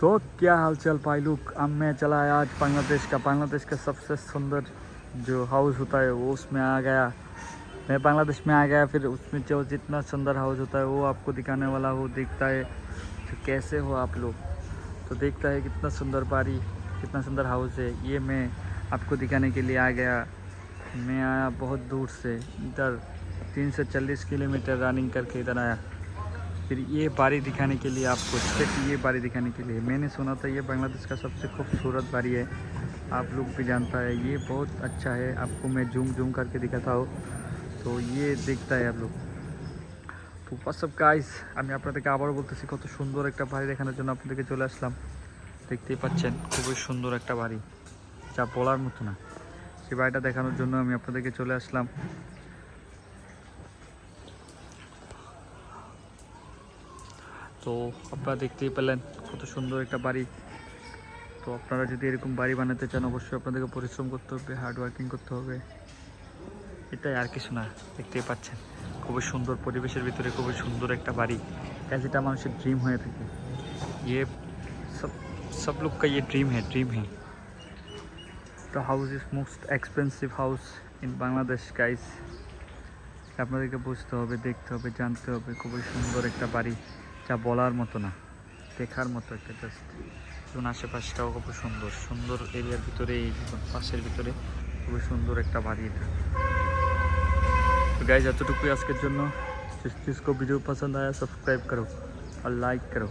तो क्या हाल चाल भाई लोग? अब मैं चला आया आज बांग्लादेश का। बांग्लादेश का सबसे सुंदर जो हाउस होता है, वो उसमें आ गया। मैं बांग्लादेश में आ गया, फिर उसमें जो जितना सुंदर हाउस होता है, वो आपको दिखाने वाला हो। देखता है तो कैसे हो आप लोग। तो देखता है कितना सुंदर बारी, कितना सुंदर हाउस है। ये मैं आपको दिखाने के लिए आ गया। मैं आया बहुत दूर से, इधर तीन सौ चालीस किलोमीटर रनिंग करके इधर आया। फिर ये बारी दिखाने के लिए आपको सिर्फ ये बारी दिखाने के लिए मैंने सुना था ये बांग्लादेश का सबसे खूबसूरत बारी है आप लोग भी जानता है ये बहुत अच्छा है आपको मैं जूम जूम करके दिखाता हूँ তো ইয়ে দেখতে হয় आप लोग তো হোয়াটসঅ্যাপ গাইস আমি আপনাদেরকে আবারও বলতেছি কত সুন্দর একটা বাড়ি দেখানোর জন্য আপনাদেরকে চলে আসলাম দেখতেই পাচ্ছেন খুবই সুন্দর একটা বাড়ি যা বলার মতো না সেই বাড়িটা দেখানোর জন্য আমি আপনাদেরকে চলে আসলাম তো আপনারা দেখতেই পেলেন কত সুন্দর একটা বাড়ি। তো আপনারা যদি এরকম বাড়ি বানাতে চান, অবশ্যই আপনাদেরকে পরিশ্রম করতে হবে হার্ড ওয়ার্কিং করতে হবে। এটাই আর কিছু না, দেখতেই পাচ্ছেন। খুবই সুন্দর পরিবেশের ভিতরে, খুবই সুন্দর একটা বাড়ি। যেটা মানুষের ড্রিম হয়ে থাকে। ইয়ে সব সব লোক কা ইয়ে ড্রিম হ্যাঁ ড্রিম হ্যাঁ the house is most expensive house in Bangladesh guys আপনাদেরকে বুঝতে হবে, দেখতে হবে, জানতে হবে। খুবই সুন্দর একটা বাড়ি। যা বলার মতো না, দেখার মতো একটা জাস্ট এবং আশেপাশটাও খুব সুন্দর সুন্দর এরিয়ার ভিতরে, এই পাশের ভিতরে খুবই সুন্দর একটা বাড়ি এটা। তো গাইজ এতটুকুই আজকের জন্য। ভিডিও পছন্দ को সাবস্ক্রাইব করো আর লাইক করো।